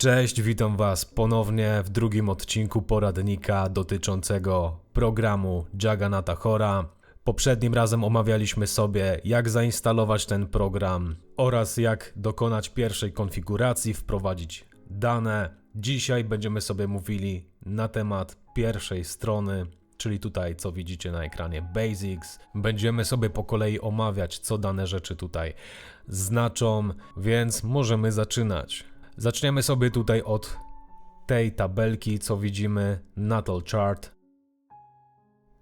Cześć, witam Was ponownie w drugim odcinku poradnika dotyczącego programu Jagannatha Hora. Poprzednim razem omawialiśmy sobie, jak zainstalować ten program oraz jak dokonać pierwszej konfiguracji, wprowadzić dane. Dzisiaj będziemy sobie mówili na temat pierwszej strony, czyli tutaj, co widzicie na ekranie Basics. Będziemy sobie po kolei omawiać, co dane rzeczy tutaj znaczą, więc możemy zaczynać. Zaczniemy sobie tutaj od tej tabelki, co widzimy, Natal Chart.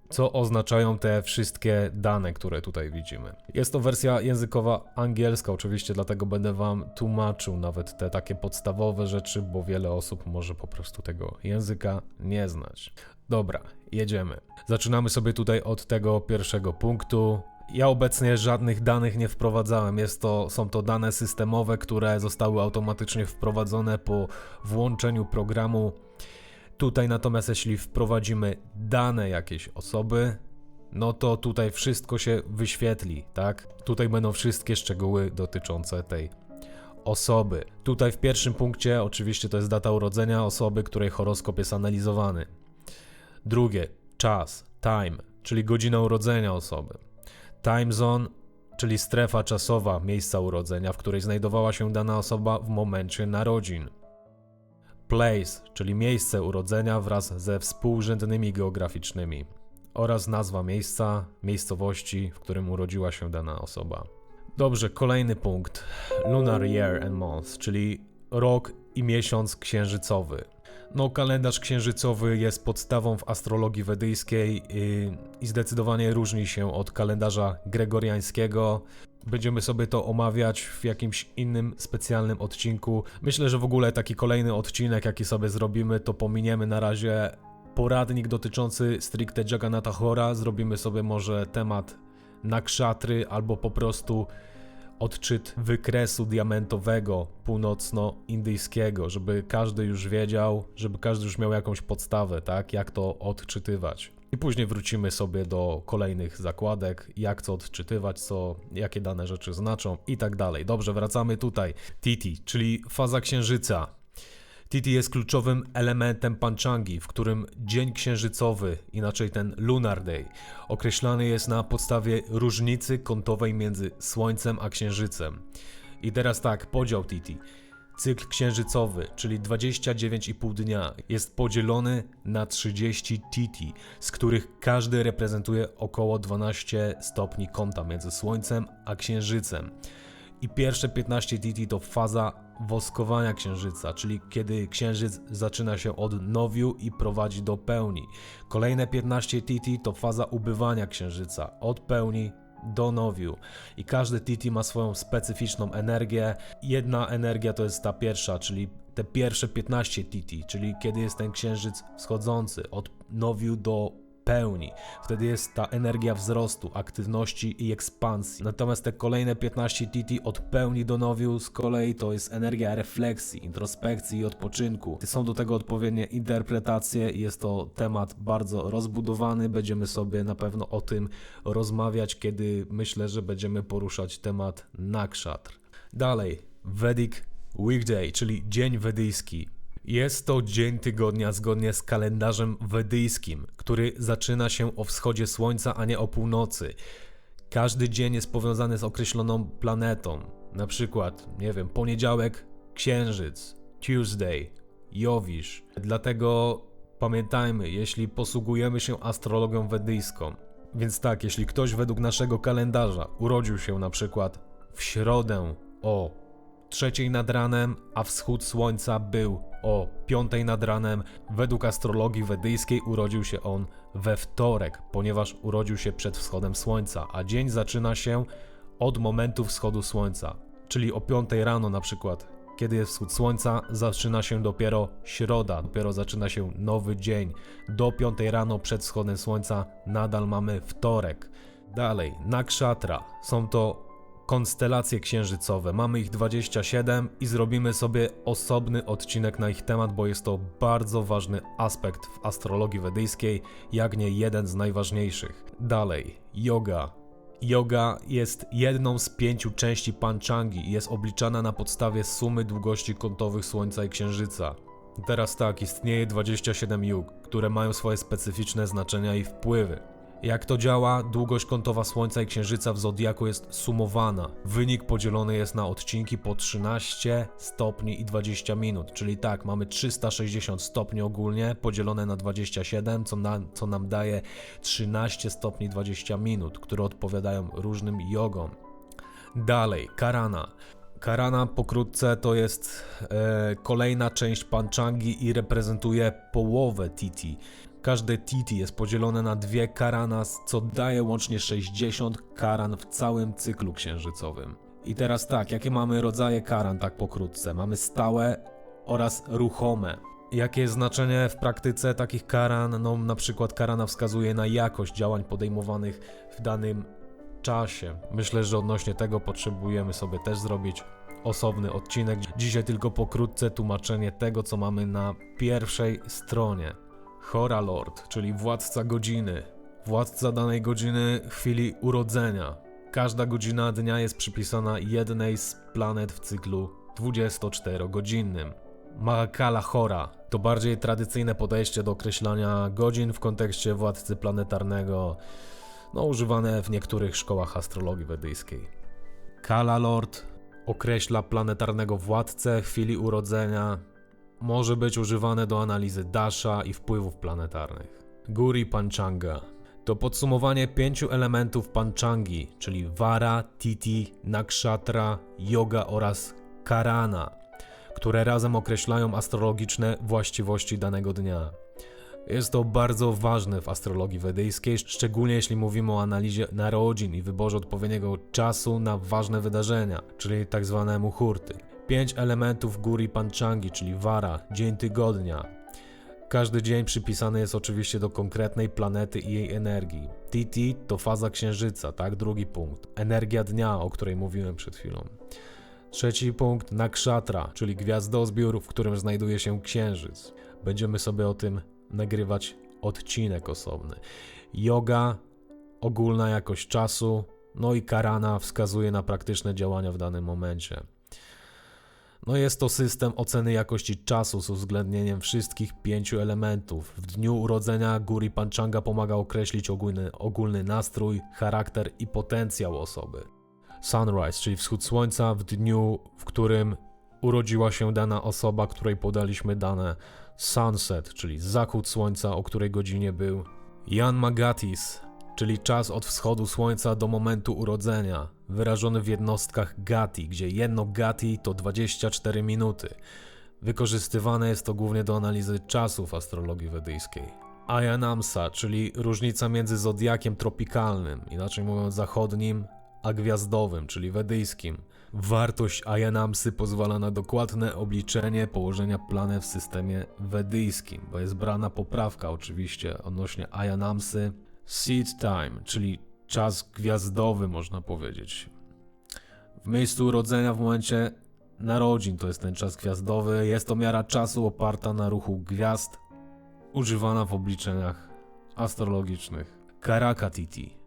Co oznaczają te wszystkie dane, które tutaj widzimy. Jest to wersja językowa angielska, oczywiście, dlatego będę Wam tłumaczył nawet te takie podstawowe rzeczy, bo wiele osób może po prostu tego języka nie znać. Dobra, jedziemy. Zaczynamy sobie tutaj od tego pierwszego punktu. Ja obecnie żadnych danych nie wprowadzałem. Jest to, są to dane systemowe, które zostały automatycznie wprowadzone po włączeniu programu. Tutaj natomiast jeśli wprowadzimy dane jakiejś osoby, no to tutaj wszystko się wyświetli, tak? Tutaj będą wszystkie szczegóły dotyczące tej osoby. Tutaj w pierwszym punkcie oczywiście to jest data urodzenia osoby, której horoskop jest analizowany. Drugie, czas, time, czyli godzina urodzenia osoby. Time zone, czyli strefa czasowa miejsca urodzenia, w której znajdowała się dana osoba w momencie narodzin. Place, czyli miejsce urodzenia wraz ze współrzędnymi geograficznymi oraz nazwa miejsca, miejscowości, w którym urodziła się dana osoba. Dobrze, kolejny punkt. Lunar Year and Month, czyli rok i miesiąc księżycowy. No, kalendarz księżycowy jest podstawą w astrologii wedyjskiej i, i zdecydowanie różni się od kalendarza gregoriańskiego. Będziemy sobie to omawiać w jakimś innym specjalnym odcinku. Myślę, że w ogóle taki kolejny odcinek, jaki sobie zrobimy, to pominiemy na razie poradnik dotyczący stricte Jagannatha Hora. Zrobimy sobie może temat nakszatry albo po prostu odczyt wykresu diamentowego północno-indyjskiego, żeby każdy już wiedział, żeby każdy już miał jakąś podstawę, tak, jak to odczytywać. I później wrócimy sobie do kolejnych zakładek, jak co odczytywać, co, jakie dane rzeczy znaczą i tak dalej. Dobrze, wracamy tutaj. Titi, czyli faza księżyca. Titi jest kluczowym elementem panchangi, w którym dzień księżycowy, inaczej ten lunar day, określany jest na podstawie różnicy kątowej między Słońcem a Księżycem. I teraz tak, podział Titi. Cykl księżycowy, czyli 29,5 dnia, jest podzielony na 30 Titi, z których każdy reprezentuje około 12 stopni kąta między Słońcem a Księżycem. I pierwsze 15 Titi to faza woskowania księżyca, czyli kiedy księżyc zaczyna się od nowiu i prowadzi do pełni. Kolejne 15 Titi to faza ubywania księżyca, od pełni do nowiu. I każdy Titi ma swoją specyficzną energię. Jedna energia to jest ta pierwsza, czyli te pierwsze 15 Titi, czyli kiedy jest ten księżyc wschodzący, od nowiu do pełni. Wtedy jest ta energia wzrostu, aktywności i ekspansji. Natomiast te kolejne 15 TT od pełni do nowiu z kolei to jest energia refleksji, introspekcji i odpoczynku. Są do tego odpowiednie interpretacje jest to temat bardzo rozbudowany. Będziemy sobie na pewno o tym rozmawiać, kiedy myślę, że będziemy poruszać temat nakszatr. Dalej, Vedic Weekday, czyli dzień wedyjski. Jest to dzień tygodnia zgodnie z kalendarzem wedyjskim, który zaczyna się o wschodzie słońca, a nie o północy. Każdy dzień jest powiązany z określoną planetą. Na przykład, nie wiem, poniedziałek księżyc, Tuesday, Jowisz. Dlatego pamiętajmy, jeśli posługujemy się astrologią wedyjską, więc tak, jeśli ktoś według naszego kalendarza urodził się na przykład w środę o trzeciej nad ranem, a wschód słońca był o piątej nad ranem. Według astrologii wedyjskiej urodził się on we wtorek, ponieważ urodził się przed wschodem słońca, a dzień zaczyna się od momentu wschodu słońca, czyli o piątej rano na przykład. Kiedy jest wschód słońca, zaczyna się dopiero środa, dopiero zaczyna się nowy dzień. Do piątej rano przed wschodem słońca nadal mamy wtorek. Dalej, nakshatra. Są to konstelacje księżycowe. Mamy ich 27 i zrobimy sobie osobny odcinek na ich temat, bo jest to bardzo ważny aspekt w astrologii wedyjskiej, jak nie jeden z najważniejszych. Dalej, yoga. Yoga jest jedną z pięciu części panchangi i jest obliczana na podstawie sumy długości kątowych Słońca i Księżyca. Teraz tak, istnieje 27 yug, które mają swoje specyficzne znaczenia i wpływy. Jak to działa? Długość kątowa Słońca i Księżyca w Zodiaku jest sumowana. Wynik podzielony jest na odcinki po 13 stopni i 20 minut, czyli tak, mamy 360 stopni ogólnie, podzielone na 27, co, na, co nam daje 13 stopni 20 minut, które odpowiadają różnym jogom. Dalej, karana. Karana pokrótce to jest e, kolejna część panchangi i reprezentuje połowę titi. Każde titi jest podzielone na dwie karanas, co daje łącznie 60 karan w całym cyklu księżycowym. I teraz tak, jakie mamy rodzaje karan tak pokrótce? Mamy stałe oraz ruchome. Jakie znaczenie w praktyce takich karan? No na przykład karana wskazuje na jakość działań podejmowanych w danym czasie. Myślę, że odnośnie tego potrzebujemy sobie też zrobić osobny odcinek. Dzisiaj tylko pokrótce tłumaczenie tego, co mamy na pierwszej stronie. Hora Lord, czyli władca godziny. Władca danej godziny chwili urodzenia. Każda godzina dnia jest przypisana jednej z planet w cyklu 24-godzinnym. Mahakala Hora to bardziej tradycyjne podejście do określania godzin w kontekście władcy planetarnego, no używane w niektórych szkołach astrologii wedyjskiej. Kala Lord określa planetarnego władcę chwili urodzenia, może być używane do analizy dasha i wpływów planetarnych. Guri Panchanga to podsumowanie pięciu elementów panchangi, czyli Vara, Titi, Nakshatra, Yoga oraz Karana, które razem określają astrologiczne właściwości danego dnia. Jest to bardzo ważne w astrologii wedyjskiej, szczególnie jeśli mówimy o analizie narodzin i wyborze odpowiedniego czasu na ważne wydarzenia, czyli tak zwane muhurty. Pięć elementów góry panchangi, czyli Vara, dzień tygodnia. Każdy dzień przypisany jest oczywiście do konkretnej planety i jej energii. Titi to faza księżyca, tak? Drugi punkt. Energia dnia, o której mówiłem przed chwilą. Trzeci punkt nakshatra, czyli gwiazdozbiór, w którym znajduje się księżyc. Będziemy sobie o tym nagrywać odcinek osobny. Yoga, ogólna jakość czasu, no i karana wskazuje na praktyczne działania w danym momencie. No jest to system oceny jakości czasu z uwzględnieniem wszystkich pięciu elementów. W dniu urodzenia Guri Panchanga pomaga określić ogólny, ogólny nastrój, charakter i potencjał osoby. Sunrise, czyli wschód słońca w dniu, w którym urodziła się dana osoba, której podaliśmy dane. Sunset, czyli zachód słońca, o której godzinie był. Jan Magatis, czyli czas od wschodu słońca do momentu urodzenia, wyrażony w jednostkach gati, gdzie jedno gati to 24 minuty. Wykorzystywane jest to głównie do analizy czasu w astrologii wedyjskiej. Ayanamsa, czyli różnica między zodiakiem tropikalnym, inaczej mówiąc zachodnim, gwiazdowym, czyli wedyjskim. Wartość Ayanamsy pozwala na dokładne obliczenie położenia planet w systemie wedyjskim, bo jest brana poprawka oczywiście odnośnie Ayanamsy Seed time, czyli czas gwiazdowy, można powiedzieć. W miejscu urodzenia, w momencie narodzin, to jest ten czas gwiazdowy. Jest to miara czasu oparta na ruchu gwiazd, używana w obliczeniach astrologicznych. Karaka Titi,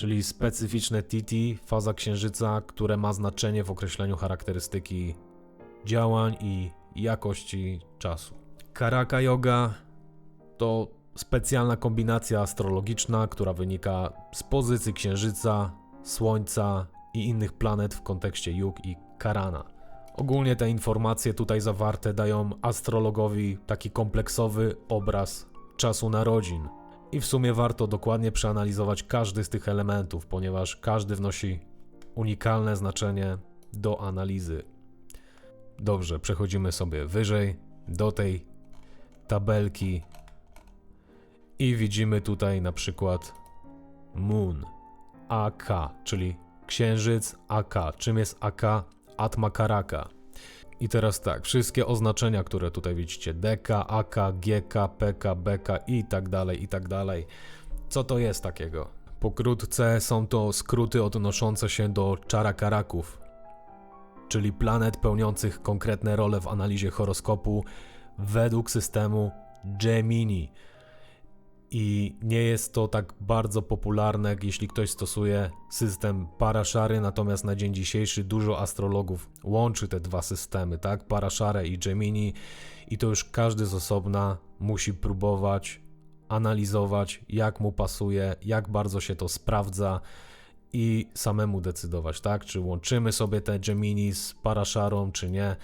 czyli specyficzne Titi, faza księżyca, które ma znaczenie w określeniu charakterystyki działań i jakości czasu. Karaka Yoga to specjalna kombinacja astrologiczna, która wynika z pozycji Księżyca, Słońca i innych planet w kontekście Yug i Karana. Ogólnie te informacje tutaj zawarte dają astrologowi taki kompleksowy obraz czasu narodzin. I w sumie warto dokładnie przeanalizować każdy z tych elementów, ponieważ każdy wnosi unikalne znaczenie do analizy. Dobrze, przechodzimy sobie wyżej do tej tabelki i widzimy tutaj na przykład Moon, AK, czyli księżyc AK. Czym jest AK? Atma Karaka. I teraz tak, wszystkie oznaczenia, które tutaj widzicie, DK, AK, GK, PK, BK i tak dalej, i tak dalej. Co to jest takiego? Pokrótce są to skróty odnoszące się do czarakaraków, czyli planet pełniących konkretne role w analizie horoskopu według systemu Gemini. I nie jest to tak bardzo popularne, jeśli ktoś stosuje system paraszary, natomiast na dzień dzisiejszy dużo astrologów łączy te dwa systemy, tak? Paraszare i Gemini i to już każdy z osobna musi próbować analizować, jak mu pasuje, jak bardzo się to sprawdza i samemu decydować, tak? Czy łączymy sobie te Gemini z paraszarą, czy nie.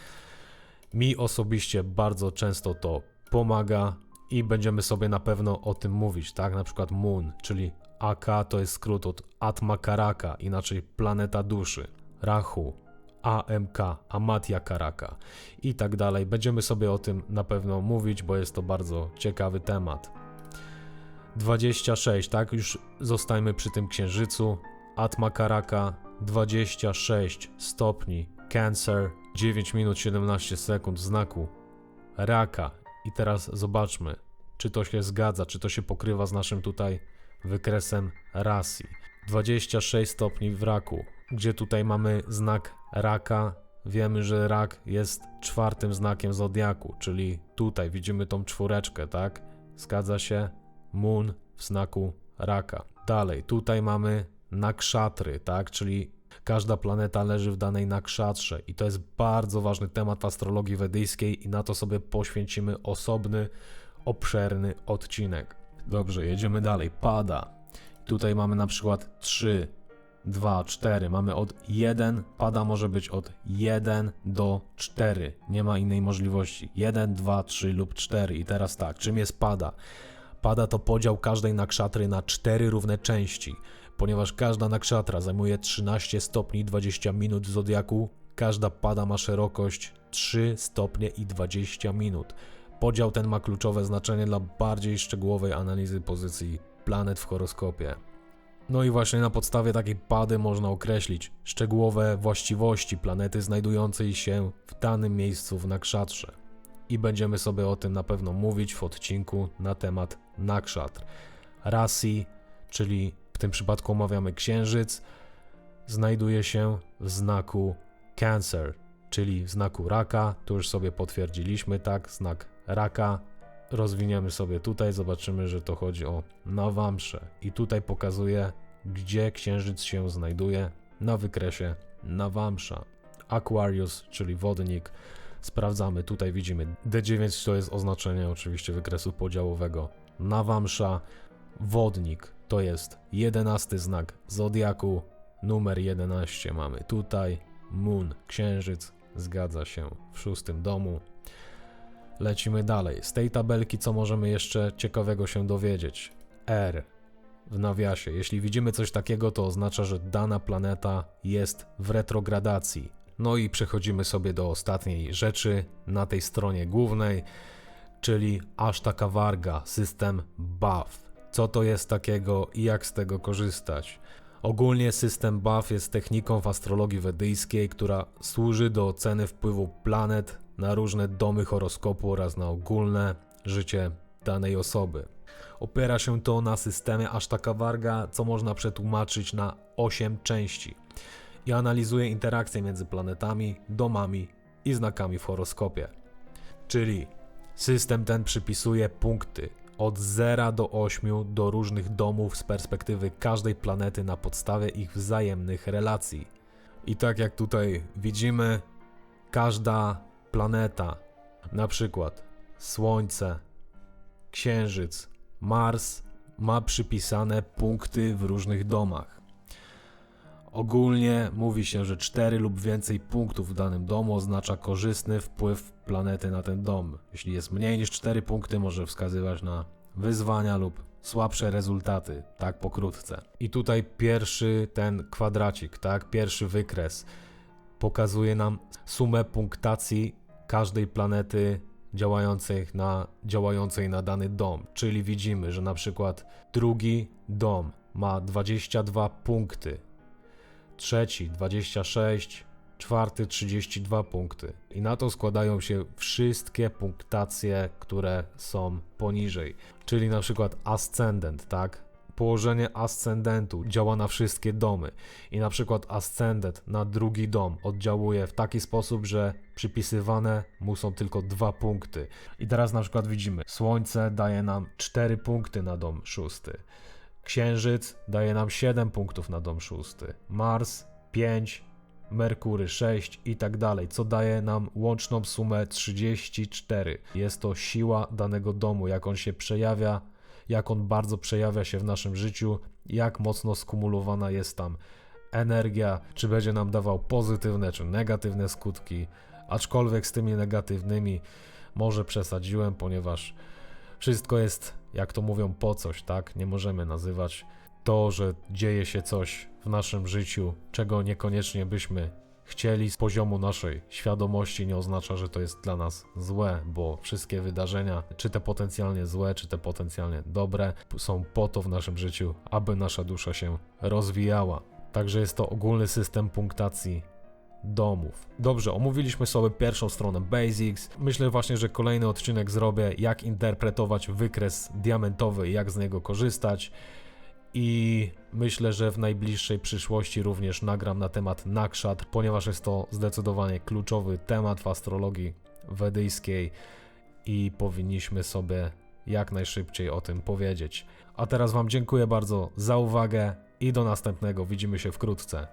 Mi osobiście bardzo często to pomaga i będziemy sobie na pewno o tym mówić, tak? Na przykład Moon, czyli AK to jest skrót od Atma Karaka, inaczej planeta duszy. Rahu, AMK, Amatya Karaka i tak dalej. Będziemy sobie o tym na pewno mówić, bo jest to bardzo ciekawy temat. 26, tak? Już zostajmy przy tym księżycu. Atma Karaka 26 stopni. Cancer 9 minut 17 sekund znaku raka. I teraz zobaczmy, czy to się zgadza, czy to się pokrywa z naszym tutaj wykresem rasy. 26 stopni w raku, gdzie tutaj mamy znak raka. Wiemy, że rak jest czwartym znakiem zodiaku, czyli tutaj widzimy tą czwóreczkę, tak? Zgadza się? Moon w znaku raka. Dalej, tutaj mamy nakszatry, tak? Czyli każda planeta leży w danej nakszatrze i to jest bardzo ważny temat w astrologii wedyjskiej i na to sobie poświęcimy osobny, obszerny odcinek. Dobrze, jedziemy dalej. Pada. Tutaj mamy na przykład 3, 2, 4. Mamy od 1, pada może być od 1 do 4. Nie ma innej możliwości. 1, 2, 3 lub 4. I teraz tak, czym jest pada? Pada to podział każdej nakszatry na 4 równe części. Ponieważ każda nakszatra zajmuje 13 stopni 20 minut w zodiaku, każda pada ma szerokość 3 stopnie i 20 minut. Podział ten ma kluczowe znaczenie dla bardziej szczegółowej analizy pozycji planet w horoskopie. No i właśnie na podstawie takiej pady można określić szczegółowe właściwości planety znajdującej się w danym miejscu w nakszatrze. I będziemy sobie o tym na pewno mówić w odcinku na temat nakszatr. Rasi, czyli w tym przypadku omawiamy księżyc, znajduje się w znaku Cancer, czyli w znaku raka. Tu już sobie potwierdziliśmy, tak, znak raka. Rozwiniemy sobie tutaj, zobaczymy, że to chodzi o Nawamsze. I tutaj pokazuje, gdzie księżyc się znajduje na wykresie Nawamsza. Aquarius, czyli wodnik. Sprawdzamy, tutaj widzimy D9 to jest oznaczenie oczywiście wykresu podziałowego. Nawamsza, wodnik to jest jedenasty znak zodiaku, numer 11 mamy tutaj, Moon, księżyc, zgadza się w szóstym domu. Lecimy dalej. Z tej tabelki co możemy jeszcze ciekawego się dowiedzieć? R w nawiasie. Jeśli widzimy coś takiego, to oznacza, że dana planeta jest w retrogradacji. No i przechodzimy sobie do ostatniej rzeczy na tej stronie głównej, czyli Ashtaka Varga, system BAF. Co to jest takiego i jak z tego korzystać? Ogólnie system BAF jest techniką w astrologii wedyjskiej, która służy do oceny wpływu planet na różne domy horoskopu oraz na ogólne życie danej osoby. Opiera się to na systemie Ashtaka Varga, co można przetłumaczyć na 8 części i analizuje interakcje między planetami, domami i znakami w horoskopie. Czyli system ten przypisuje punkty od 0 do 8 do różnych domów z perspektywy każdej planety na podstawie ich wzajemnych relacji. I tak jak tutaj widzimy, każda planeta, na przykład Słońce, Księżyc, Mars, ma przypisane punkty w różnych domach. Ogólnie mówi się, że 4 lub więcej punktów w danym domu oznacza korzystny wpływ planety na ten dom. Jeśli jest mniej niż 4 punkty, może wskazywać na wyzwania lub słabsze rezultaty, tak pokrótce. I tutaj pierwszy ten kwadracik, tak, pierwszy wykres pokazuje nam sumę punktacji każdej planety działających na, działającej na dany dom. Czyli widzimy, że na przykład drugi dom ma 22 punkty, trzeci 26, czwarty 32 punkty. I na to składają się wszystkie punktacje, które są poniżej. Czyli na przykład ascendent, tak? Położenie ascendentu działa na wszystkie domy i na przykład ascendent na drugi dom oddziałuje w taki sposób, że przypisywane mu są tylko dwa punkty. I teraz na przykład widzimy, Słońce daje nam 4 punkty na dom szósty. Księżyc daje nam 7 punktów na dom szósty. Mars 5, Merkury 6 i tak dalej, co daje nam łączną sumę 34. Jest to siła danego domu, jak on się przejawia, jak on bardzo przejawia się w naszym życiu, jak mocno skumulowana jest tam energia, czy będzie nam dawał pozytywne czy negatywne skutki. Aczkolwiek z tymi negatywnymi może przesadziłem, ponieważ wszystko jest, jak to mówią, po coś, tak? Nie możemy nazywać to, że dzieje się coś w naszym życiu, czego niekoniecznie byśmy chcieli z poziomu naszej świadomości, nie oznacza, że to jest dla nas złe, bo wszystkie wydarzenia, czy te potencjalnie złe, czy te potencjalnie dobre, są po to w naszym życiu, aby nasza dusza się rozwijała. Także jest to ogólny system punktacji domów. Dobrze, omówiliśmy sobie pierwszą stronę Basics. Myślę właśnie, że kolejny odcinek zrobię, jak interpretować wykres diamentowy jak z niego korzystać. I myślę, że w najbliższej przyszłości również nagram na temat nakshatra, ponieważ jest to zdecydowanie kluczowy temat w astrologii wedyjskiej i powinniśmy sobie jak najszybciej o tym powiedzieć. A teraz Wam dziękuję bardzo za uwagę i do następnego. Widzimy się wkrótce.